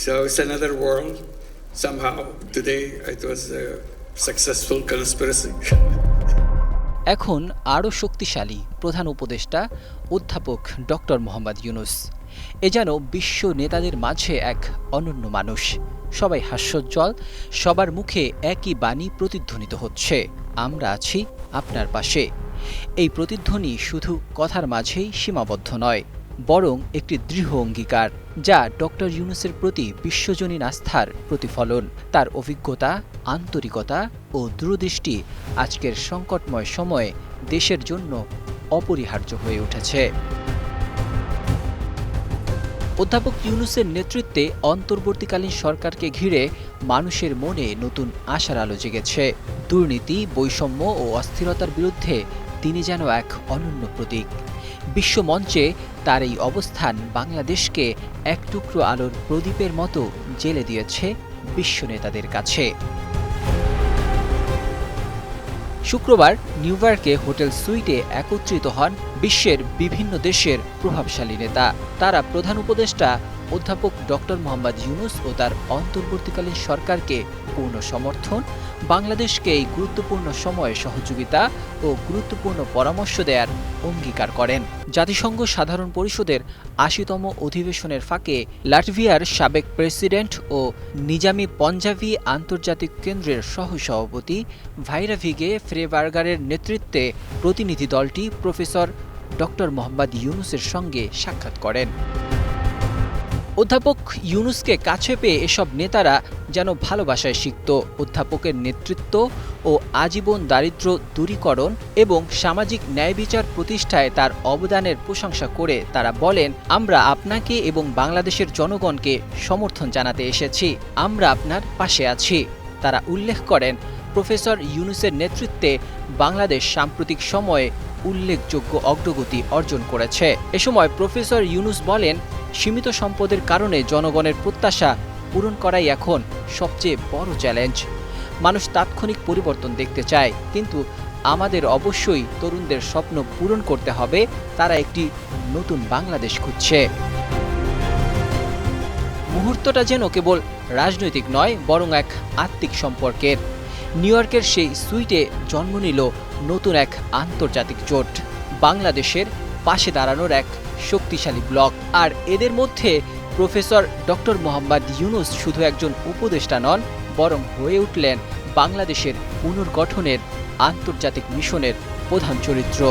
So it's another world. Somehow, today, it was a successful conspiracy. এখন আরও শক্তিশালী প্রধান উপদেষ্টা, অধ্যাপক ডক্টর মোহাম্মদ ইউনুস এ যেন বিশ্ব নেতাদের মাঝে এক অনন্য মানুষ সবাই হাস্যোজ্জ্বল, সবার মুখে একই বাণী প্রতিধ্বনিত হচ্ছে আমরা আছি আপনার পাশে এই প্রতিধ্বনি শুধু কথার মাঝেই সীমাবদ্ধ নয় বরং একটি দৃঢ় অঙ্গীকার, যা ডক্টর ইউনুসের প্রতি বিশ্বজনীন আস্থার প্রতিফলন। তার অভিজ্ঞতা, আন্তরিকতা ও দূরদৃষ্টি আজকের সংকটময় সময়ে দেশের জন্য অপরিহার্য হয়ে উঠেছে। অধ্যাপক ইউনুসের নেতৃত্বে অন্তর্বর্তীকালীন সরকারকে ঘিরে মানুষের মনে নতুন আশার আলো জেগেছে। দুর্নীতি, বৈষম্য ও অস্থিরতার বিরুদ্ধে তিনি যেন এক অনন্য প্রতীক। বিশ্বমঞ্চে তার এই অবস্থান বাংলাদেশকে এক টুকরো আলোর প্রদীপের মতো জেলে দিয়েছে বিশ্ব নেতাদের কাছে। শুক্রবার নিউ ইয়র্কে হোটেল সুইটে একত্রিত হন বিশ্বের বিভিন্ন দেশের প্রভাবশালী নেতা। তারা প্রধান উপদেষ্টা অধ্যাপক ডক্টর মোহাম্মদ ইউনুস ও তার অন্তর্বর্তীকালীন সরকারকে পূর্ণ সমর্থন, বাংলাদেশকে এই গুরুত্বপূর্ণ সময়ে সহযোগিতা ও গুরুত্বপূর্ণ পরামর্শ দেওয়ার অঙ্গীকার করেন। জাতিসংঘ সাধারণ পরিষদের আশিতম অধিবেশনের ফাঁকে লাটভিয়ার সাবেক প্রেসিডেন্ট ও নিজামি পঞ্জাবি আন্তর্জাতিক কেন্দ্রের সহসভাপতি ভাইরাভিগে ফ্রেবার্গারের নেতৃত্বে প্রতিনিধি দলটি প্রফেসর ডক্টর মোহাম্মদ ইউনুসের সঙ্গে সাক্ষাৎ করেন। অধ্যাপক ইউনুসকে কাছে পেয়ে এসব নেতারা যেন ভালোবাসায় শিখত অধ্যাপকের নেতৃত্ব ও আজীবন দারিদ্র দূরীকরণ এবং সামাজিক ন্যায় বিচার প্রতিষ্ঠায় তার অবদানের প্রশংসা করে তারা বলেন, আমরা আপনাকে এবং বাংলাদেশের জনগণকে সমর্থন জানাতে এসেছি। আমরা আপনার পাশে আছি। তারা উল্লেখ করেন, প্রফেসর ইউনুসের নেতৃত্বে বাংলাদেশ সাম্প্রতিক সময়ে উল্লেখযোগ্য অগ্রগতি অর্জন করেছে। এ সময় প্রফেসর ইউনুস বলেন সীমিত সম্পদের কারণে জনগণের প্রত্যাশা পূরণ করাই এখন সবচেয়ে বড় চ্যালেঞ্জ। মানুষ তাৎক্ষণিক পরিবর্তন দেখতে চায়, কিন্তু আমাদের অবশ্যই তরুণদের স্বপ্ন পূরণ করতে হবে, তারা একটি নতুন বাংলাদেশ খুঁজছে। মুহূর্তটা যেন কেবল রাজনৈতিক নয়, বরং এক আত্মিক সম্পর্কের। নিউ ইয়র্কের সেই সুইটে জন্ম নিল নতুন এক আন্তর্জাতিক জোট। বাংলাদেশের পাশে দাঁড়ানোর এক শক্তিশালী ব্লক। আর এদের মধ্যে প্রফেসর ডক্টর মোহাম্মদ ইউনুস শুধু একজন উপদেষ্টা নন, বরং হয়ে উঠলেন বাংলাদেশের পুনর্গঠনের আন্তর্জাতিক মিশনের প্রধান চরিত্র।